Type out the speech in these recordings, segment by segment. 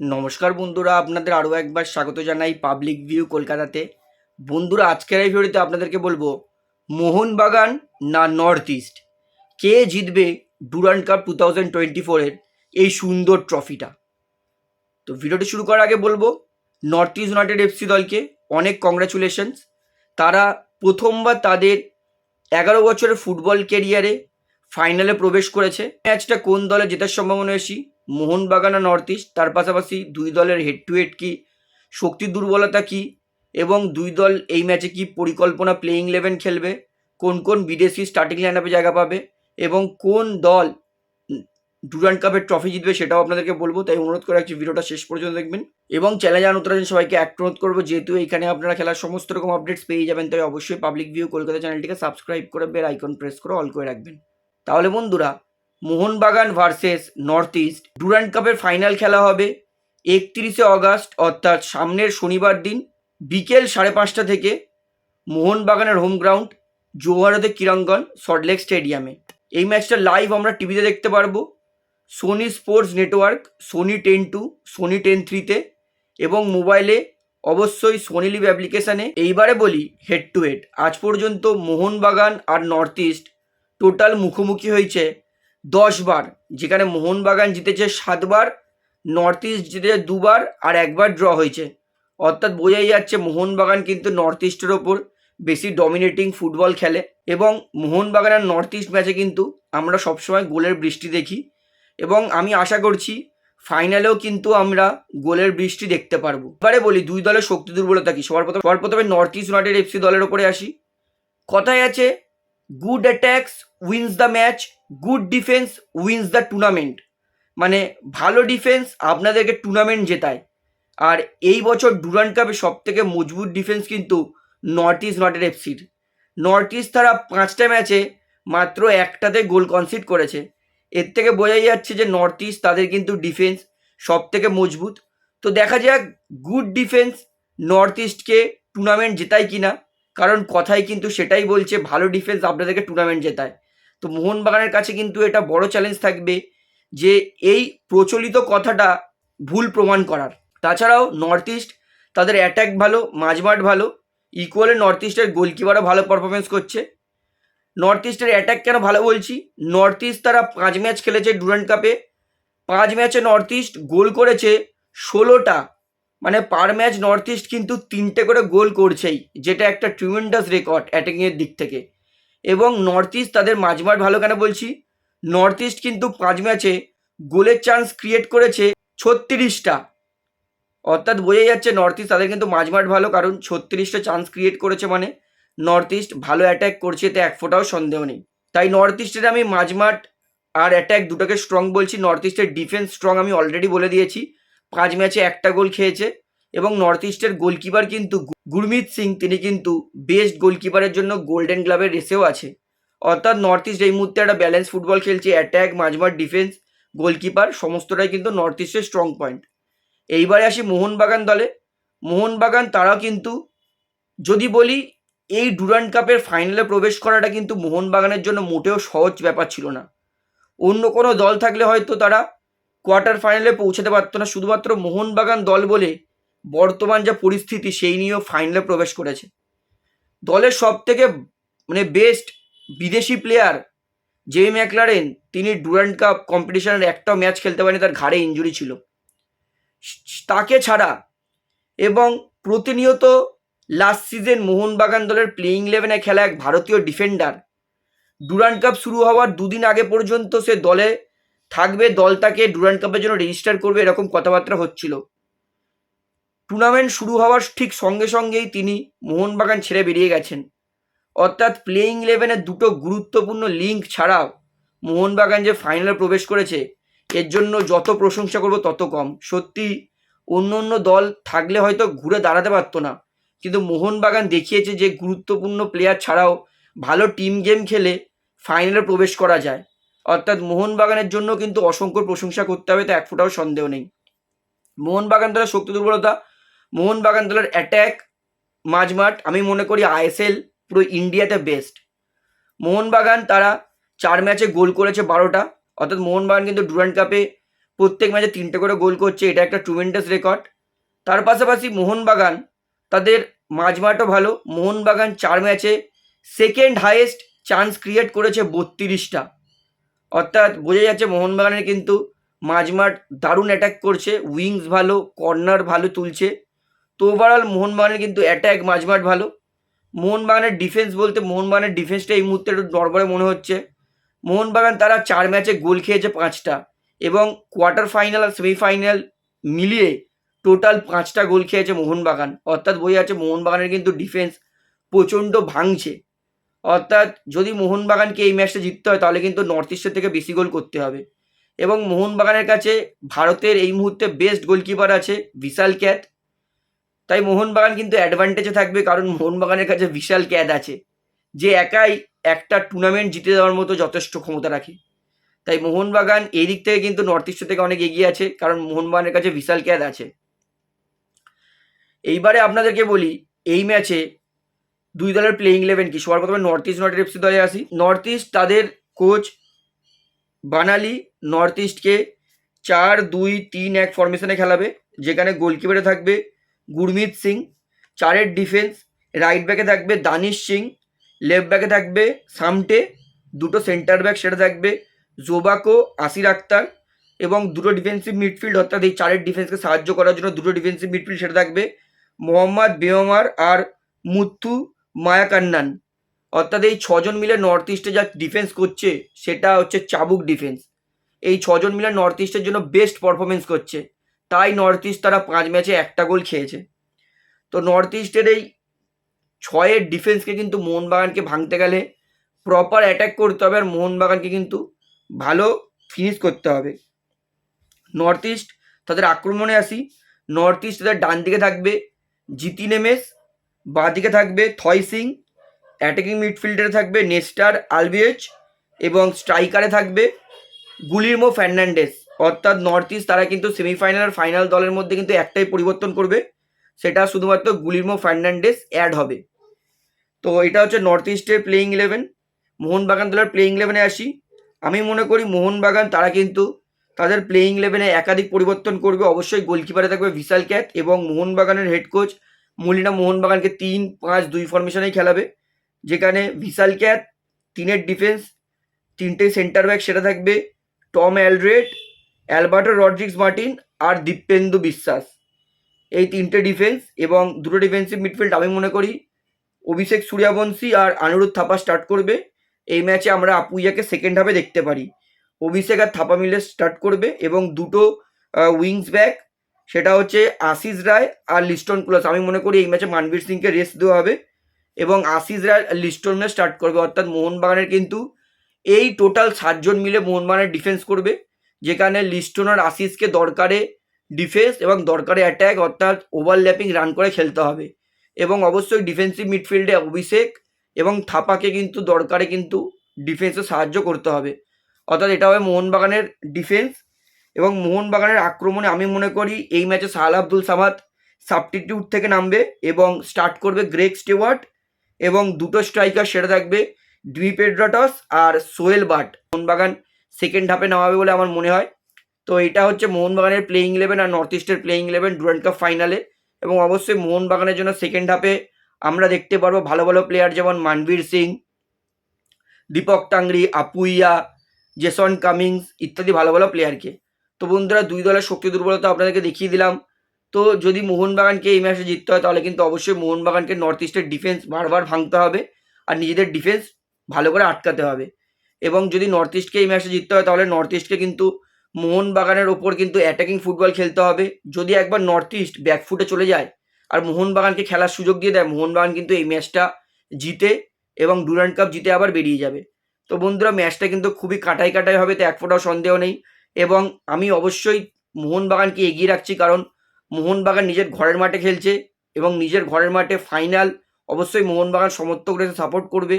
নমস্কার বন্ধুরা, আপনাদের আরও একবার স্বাগত জানাই পাবলিক ভিউ কলকাতাতে। বন্ধুরা, আজকের এই ভিডিওতে আপনাদেরকে বলব, মোহনবাগান না নর্থ ইস্ট কে জিতবে Durand Cup two thousand twenty ফোরের এই সুন্দর ট্রফিটা তো ভিডিওটি শুরু করার আগে বলব নর্থ ইস্ট ইউনাইটেড এফসি দলকে অনেক কংগ্রাচুলেশনস তারা প্রথমবার তাদের এগারো বছরের ফুটবল কেরিয়ারে ফাইনালে প্রবেশ করেছে। ম্যাচটা কোন দলে জেতার সম্ভাবনা বেশি? মোহনবাগান নর্থ ইস্ট তার পাশাপাশি দুই দলের হেড টু হেড কী, শক্তি দুর্বলতা কী, এবং দুই দল এই ম্যাচে কি পরিকল্পনা প্লেয়িং ইলেভেন খেলবে, কোন কোন বিদেশি স্টার্টিং লাইন আপে জায়গা পাবে, এবং কোন দল ডুরান্ড কাপের ট্রফি জিতবে সেটাও আপনাদেরকে বলব, তাই অনুরোধ করে রাখছি ভিডিওটা শেষ পর্যন্ত দেখবেন। এবং চ্যানেল জানানো নতুন সবাইকে এক অনুরোধ করব, যেহেতু এখানে আপনারা খেলার সমস্ত রকম আপডেটস পেয়ে যাবেন, তাই অবশ্যই পাবলিক ভিউ কলকাতা চ্যানেলটিকে সাবস্ক্রাইব করে বেল আইকন প্রেস করে অল করে রাখবেন। তাহলে বন্ধুরা Mohun Bagan versus North East Durand কাপের ফাইনাল খেলা হবে একত্রিশে অগাস্ট, অর্থাৎ সামনের শনিবার দিন বিকেল সাড়ে পাঁচটা থেকে মোহনবাগানের হোম গ্রাউন্ড জোহারতে কিরঙ্গন সল্টলেক স্টেডিয়ামে। এই ম্যাচটা লাইভ আমরা টিভিতে দেখতে পারব। Sony sports network Sony ten two Sony ten থ্রিতে এবং মোবাইলে অবশ্যই সোনি লিভ অ্যাপ্লিকেশানে এইবারে বলি হেড টু হেড আজ পর্যন্ত মোহনবাগান আর নর্থ ইস্ট টোটাল মুখোমুখি হয়েছে দশ বার যেখানে মোহনবাগান জিতেছে সাতবার নর্থ ইস্ট জিতেছে দুবার আর একবার ড্র হয়েছে। অর্থাৎ বোঝাই যাচ্ছে মোহনবাগান কিন্তু নর্থ ইস্টের ওপর বেশি ডমিনেটিং ফুটবল খেলে এবং মোহনবাগান আর নর্থ ইস্ট ম্যাচে কিন্তু আমরা সবসময় গোলের বৃষ্টি দেখি এবং আমি আশা করছি ফাইনালেও কিন্তু আমরা গোলের বৃষ্টি দেখতে পারব। এবারে বলি দুই দলের শক্তি দুর্বলতা কি? সবার প্রথমে সবার প্রথমে নর্থ ইস্ট ইউনাইটেড এফসি দলের ওপরে আসি। কথায় আছে good attacks wins the match good defence wins the tournament মানে ভালো ডিফেন্স আপনাদেরকে টুর্নামেন্ট জেতায়। আর এই বছর ডুরান্ড কাপে সব থেকে মজবুত ডিফেন্স কিন্তু নর্থ ইস্ট ইউনাইটেড এফসির নর্থ ইস্ট তারা পাঁচটা ম্যাচে মাত্র একটাতে গোল কনসিড করেছে। এর থেকে বোঝাই যাচ্ছে যে নর্থ ইস্ট তাদের কিন্তু ডিফেন্স সব থেকে মজবুত। তো দেখা যাক গুড ডিফেন্স নর্থ ইস্টকে টুর্নামেন্ট জেতায় কিনা। কারণ কথাই কিন্তু সেটাই বলছে, ভালো ডিফেন্স আপনাদেরকে টুর্নামেন্ট জেতায়। তো মোহনবাগানের কাছে কিন্তু এটা বড় চ্যালেঞ্জ থাকবে যে এই প্রচলিত কথাটা ভুল প্রমাণ করার। তাছাড়াও নর্থ ইস্ট তাদের অ্যাট্যাক ভালো, মাঝমাঠ ভালো ইকুয়ালে নর্থ ইস্টের গোলকিপারও ভালো পারফরমেন্স করছে। নর্থ ইস্টের অ্যাট্যাক কেন ভালো বলছি? নর্থ ইস্ট তারা পাঁচ ম্যাচ খেলেছে ডুরান্ড কাপে পাঁচ ম্যাচে নর্থ ইস্ট গোল করেছে ষোলোটা। মানে পার ম্যাচ নর্থ ইস্ট কিন্তু তিনটে করে গোল করছেই, যেটা একটা ট্রিমেন্ডাস রেকর্ড অ্যাটাকিংয়ের দিক থেকে। এবং নর্থ ইস্ট তাদের মাঝমাঠ ভালো কেন বলছি? নর্থ ইস্ট কিন্তু পাঁচ ম্যাচে গোলের চান্স ক্রিয়েট করেছে ছত্রিশটা। অর্থাৎ বোঝাই যাচ্ছে নর্থ ইস্ট তাদের কিন্তু মাঝমাঠ ভালো, কারণ ছত্রিশটা চান্স ক্রিয়েট করেছে মানে নর্থ ইস্ট ভালো অ্যাট্যাক করছে, এতে এক ফোটাও সন্দেহ নেই। তাই নর্থ ইস্টের আমি মাঝমাঠ আর অ্যাট্যাক দুটোকে স্ট্রং বলছি। নর্থ ইস্টের ডিফেন্স স্ট্রং আমি অলরেডি বলে দিয়েছি। পাঁচ ম্যাচে একটা গোল খেয়েছে। এবং নর্থ ইস্টের গোলকিপার কিন্তু গুরমিত সিং তিনি কিন্তু বেস্ট গোলকিপারের জন্য গোল্ডেন গ্লাবের রেসেও আছে। অর্থাৎ নর্থ ইস্ট এই মুহূর্তে একটা ব্যালেন্স ফুটবল খেলছে অ্যাট্যাক মাঝমাঠ ডিফেন্স গোলকিপার সমস্তটাই কিন্তু নর্থ ইস্টের স্ট্রং পয়েন্ট এইবারে আসি মোহনবাগান দলে। মোহনবাগান তারা কিন্তু যদি বলি এই ডুরান্ড কাপের ফাইনালে প্রবেশ করাটা কিন্তু মোহনবাগানের জন্য মোটেও সহজ ব্যাপার ছিল না। অন্য কোনো দল থাকলে হয়তো তারা কোয়ার্টার ফাইনালে পৌঁছাতে পারতো না। শুধুমাত্র মোহনবাগান দল বলে বর্তমান যা পরিস্থিতি, সেই নিয়েও ফাইনালে প্রবেশ করেছে। দলের সব থেকে মানে বেস্ট বিদেশি প্লেয়ার জে ম্যাকলারেন তিনি ডুরান্ড কাপ কম্পিটিশনের একটাও ম্যাচ খেলতে পারেনি, তার ঘাড়ে ইঞ্জুরি ছিল। তাকে ছাড়া এবং প্রতিনিয়ত লাস্ট সিজন মোহনবাগান দলের প্লেয়িং ইলেভেনে খেলা এক ভারতীয় ডিফেন্ডার ডুরান্ড কাপ শুরু হওয়ার দুদিন আগে পর্যন্ত সে দলে থাকবে দল তাকে ডুরান্ড কাপের জন্য রেজিস্টার করবে, এরকম কথাবার্তা হচ্ছিল। টুর্নামেন্ট শুরু হওয়ার ঠিক সঙ্গে সঙ্গেই তিনি মোহনবাগান ছেড়ে বেরিয়ে গেছেন। অর্থাৎ প্লেয়িং ইলেভেনের দুটো গুরুত্বপূর্ণ লিঙ্ক ছাড়াও মোহনবাগান যে ফাইনালে প্রবেশ করেছে, এর জন্য যত প্রশংসা করব তত কম। সত্যি, অন্য অন্য দল থাকলে হয়তো ঘুরে দাঁড়াতে পারতো না। কিন্তু মোহনবাগান দেখিয়েছে যে গুরুত্বপূর্ণ প্লেয়ার ছাড়াও ভালো টিম গেম খেলে ফাইনালে প্রবেশ করা যায়। অর্থাৎ মোহনবাগানের জন্য কিন্তু অসংখ্য প্রশংসা করতে হবে, তো এক ফোটাও সন্দেহ নেই। মোহনবাগান দলের শক্তি দুর্বলতা মোহনবাগান দলের অ্যাট্যাক মাঝমাঠ, আমি মনে করি আইএসএল পুরো ইন্ডিয়াতে বেস্ট মোহনবাগান তারা চার ম্যাচে গোল করেছে বারোটা, অর্থাৎ মোহনবাগান কিন্তু ডুরান্ড কাপে প্রত্যেক ম্যাচে তিনটে করে গোল করছে, এটা একটা ট্রুমেন্টাস রেকর্ড তার পাশাপাশি মোহনবাগান তাদের মাঝমাঠও ভালো, মোহনবাগান চার ম্যাচে সেকেন্ড হাইয়েস্ট চান্স ক্রিয়েট করেছে বত্রিশটা। অর্থাৎ বোঝা যাচ্ছে মোহনবাগানের কিন্তু মাঝমাঠ দারুণ অ্যাটাক করছে উইংস ভালো কর্নার ভালো তুলছে। তো ওভারঅল মোহনবাগানের কিন্তু অ্যাটাক মাঝমাঠ ভালো। মোহনবাগানের ডিফেন্স বলতে মোহনবাগানের ডিফেন্সটা এই মুহূর্তে একটু নড়বড়ে মনে হচ্ছে। মোহনবাগান তারা চার ম্যাচে গোল খেয়েছে পাঁচটা এবং কোয়ার্টার ফাইনাল আর সেমিফাইনাল মিলিয়ে টোটাল পাঁচটা গোল খেয়েছে মোহনবাগান। অর্থাৎ বই আছে মোহনবাগানের কিন্তু ডিফেন্স প্রচণ্ড ভাঙছে। অর্থাৎ যদি মোহনবাগানকে এই ম্যাচটা জিততে হয়, তাহলে কিন্তু নর্থ ইস্টের থেকে বেশি গোল করতে হবে। এবং মোহনবাগানের কাছে ভারতের এই মুহূর্তে বেস্ট গোলকিপার আছে, বিশাল ক্যাত তাই মোহনবাগান কিন্তু অ্যাডভান্টেজে থাকবে কারণ মোহনবাগানের কাছে বিশাল ক্যাদ আছে। যে একাই একটা টুর্নামেন্ট জিতে দেওয়ার মতো যথেষ্ট ক্ষমতা রাখে। তাই মোহনবাগান এই দিক থেকে কিন্তু নর্থ ইস্ট থেকে অনেক এগিয়ে আছে কারণ মোহনবাগানের কাছে বিশাল ক্যাদ আছে। এইবারে আপনাদেরকে বলি, এই ম্যাচে দুই দলের প্লেইং ইলেভেন কি? সবার প্রথমে নর্থ ইস্ট নর্থ এফসি দলে আসি। নর্থ ইস্ট তাদের কোচ বানালি নর্থ ইস্টকে চার দুই তিন এক ফরমেশনে খেলাবে, যেখানে গোলকিপারে থাকবে গুরমিত সিং, চারের ডিফেন্স রাইট ব্যাকে থাকবে দানিশ সিং লেফট ব্যাকে থাকবে সামটে, দুটো সেন্টার ব্যাক সেটা থাকবে জোবাকো, আসির আক্তার এবং দুটো ডিফেন্সিভ মিডফিল্ড অর্থাৎ এই চারের ডিফেন্সকে সাহায্য করার জন্য দুটো ডিফেন্সিভ মিডফিল্ড সেটা থাকবে মোহাম্মদ বেওমার আর মুথু মায়াকান্নান। অর্থাৎ এই ছজন মিলে নর্থ ইস্টে যা ডিফেন্স করছে, সেটা হচ্ছে চাবুক ডিফেন্স এই ছজন মিলে নর্থ ইস্টের জন্য বেস্ট পারফরমেন্স করছে। তাই নর্থ ইস্ট তারা পাঁচ ম্যাচে একটা গোল খেয়েছে। তো নর্থ ইস্টের এই ছয়ের ডিফেন্সকে কিন্তু মোহনবাগানকে ভাঙতে গেলে প্রপার অ্যাটাক করতে হবে আর মোহনবাগানকে কিন্তু ভালো ফিনিশ করতে হবে। নর্থ ইস্ট তাদের আক্রমণে আসি। নর্থ ইস্ট তাদের ডান দিকে থাকবে, জিতি নেমেস বাঁ দিকে থাকবে থয় সিং অ্যাটাকিং মিডফিল্ডারে থাকবে নেস্টার আলবিয়েচ এবং স্ট্রাইকারে থাকবে গুলিরমো ফার্নান্ডেস। অর্থাৎ নর্থ ইস্ট তারা কিন্তু সেমিফাইনাল আর ফাইনাল দলের মধ্যে কিন্তু একটাই পরিবর্তন করবে। সেটা শুধুমাত্র গুলিরমো ফার্নান্ডেস অ্যাড হবে। তো এটা হচ্ছে নর্থ ইস্টের প্লেইং ইলেভেন মোহনবাগান দলের প্লেইং ইলেভেনে আসি। আমি মনে করি মোহনবাগান তারা কিন্তু তাদের প্লেইং ইলেভেনে একাধিক পরিবর্তন করবে। অবশ্যই গোলকিপারে থাকবে বিশাল ক্যাথ এবং মোহনবাগানের হেড কোচ মলিনা মোহনবাগানকে তিন, পাঁচ, দুই ফরমেশনেই খেলাবে। যেখানে বিশাল ক্যাথ তিনের ডিফেন্স তিনটে সেন্টার ব্যাক সেটা থাকবে Tom Aldred Alberto Rodriguez Martin আর দীপেন্দু বিশ্বাস। এই তিনটে ডিফেন্স এবং দুটো ডিফেন্সিভ মিডফিল্ড আমি মনে করি, অভিষেক সূর্যবংশী আর আনিরুদ্ধ থাপা স্টার্ট করবে। এই ম্যাচে আমরা আপুইয়াকে সেকেন্ড হাফে দেখতে পারি। অভিষেক আর থাপা মিলে স্টার্ট করবে এবং দুটো উইংস ব্যাক সেটা হচ্ছে আশিস রায় আর লিস্টন প্লাস আমি মনে করি এই ম্যাচে মানবীর সিংকে রেস্ট দেওয়া হবে এবং আশিস রায় লিস্টন স্টার্ট করবে। অর্থাৎ মোহনবাগানের কিন্তু এই টোটাল সাতজন মিলে মোহনবাগানের ডিফেন্স করবে। যেখানে লিস্টন আর আশিসকে দরকারে ডিফেন্স এবং দরকারে অ্যাট্যাক অর্থাৎ ওভারল্যাপিং রান করে খেলতে হবে। এবং অবশ্যই ডিফেন্সিভ মিডফিল্ডে অভিষেক এবং থাপাকে কিন্তু দরকারে কিন্তু ডিফেন্সে সাহায্য করতে হবে। অর্থাৎ এটা হবে মোহনবাগানের ডিফেন্স এবং মোহনবাগানের আক্রমণে আমি মনে করি এই ম্যাচে সাহাল আব্দুল সামাদ সাবস্টিটিউট থেকে নামবে এবং স্টার্ট করবে গ্রেক স্টেওয়ার্ট এবং দুটো স্ট্রাইকার সেটা থাকবে ডুইপেড্রাটস আর সোহেল বাট। মোহনবাগান সেকেন্ড হাফে নামাবে বলে আমার মনে হয়। তো এটা হচ্ছে মোহনবাগানের প্লেইং ইলেভেন আর নর্থ ইস্টের প্লেইং ইলেভেন ডুরান্ড কাপ ফাইনালে এবং অবশ্যই মোহনবাগানের জন্য সেকেন্ড হাফে আমরা দেখতে পারব ভালো ভালো প্লেয়ার যেমন মানবীর সিং, দীপক টাংরি, আপুইয়া, জেসন কামিংস ইত্যাদি ভালো ভালো প্লেয়ারকে তো বন্ধুরা দুই দলের শক্তি দুর্বলতা আপনাদেরকে দেখিয়ে দিলাম। তো যদি মোহনবাগানকে এই ম্যাচে জিততে হয় তাহলে কিন্তু অবশ্যই মোহনবাগানকে নর্থ ইস্টের ডিফেন্স বারবার ভাঙতে হবে। আর নিজেদের ডিফেন্স ভালো করে আটকাতে হবে। এবং যদি নর্থ ইস্টকে এই ম্যাচে জিততে হয়, তাহলে নর্থ ইস্টকে কিন্তু মোহনবাগানের ওপর কিন্তু অ্যাটাকিং ফুটবল খেলতে হবে। যদি একবার নর্থ ইস্ট ব্যাকফুটে চলে যায় আর মোহনবাগানকে খেলার সুযোগ দিয়ে দেয়, মোহনবাগান কিন্তু এই ম্যাচটা জিতে এবং ডুরান্ড কাপ জিতে আবার বেরিয়ে যাবে। তো বন্ধুরা ম্যাচটা কিন্তু খুবই কাটাই কাটাই হবে, তো এক ফোটাও সন্দেহ নেই। এবং আমি অবশ্যই মোহনবাগানকে এগিয়ে রাখছি, কারণ মোহনবাগান নিজের ঘরের মাঠে খেলছে এবং নিজের ঘরের মাঠে ফাইনাল অবশ্যই মোহনবাগান সমর্থকরা সাপোর্ট করবে।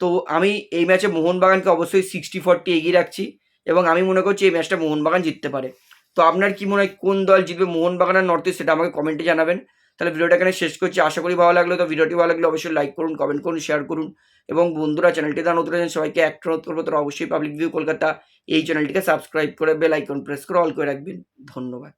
তো আমি এই ম্যাচে মোহনবাগানকে অবশ্যই সিক্সটি ফোরটি এগিয়ে রাখছি এবং আমি মনে করছি এই ম্যাচটা মোহনবাগান জিততে পারে। তো আপনার কি মনে হয় কোন দল জিতবে মোহনবাগান আর নর্থ ইস্ট সেটা আমাকে কমেন্টে জানাবেন। তাহলে ভিডিওটা এখানে শেষ করছি। আশা করি ভালো লাগল। তো ভিডিওটি ভালো লাগলে অবশ্যই লাইক করুন কমেন্ট করুন শেয়ার করুন। এবং বন্ধুরা চ্যানেলটি তার নতুন আছেন, সবাইকে একটা অনুরোধ করব, তারা অবশ্যই পাবলিক ভিউ কলকাতা এই চ্যানেলটিকে সাবস্ক্রাইব করে বেল আইকন প্রেস করে অল করে রাখবেন। ধন্যবাদ।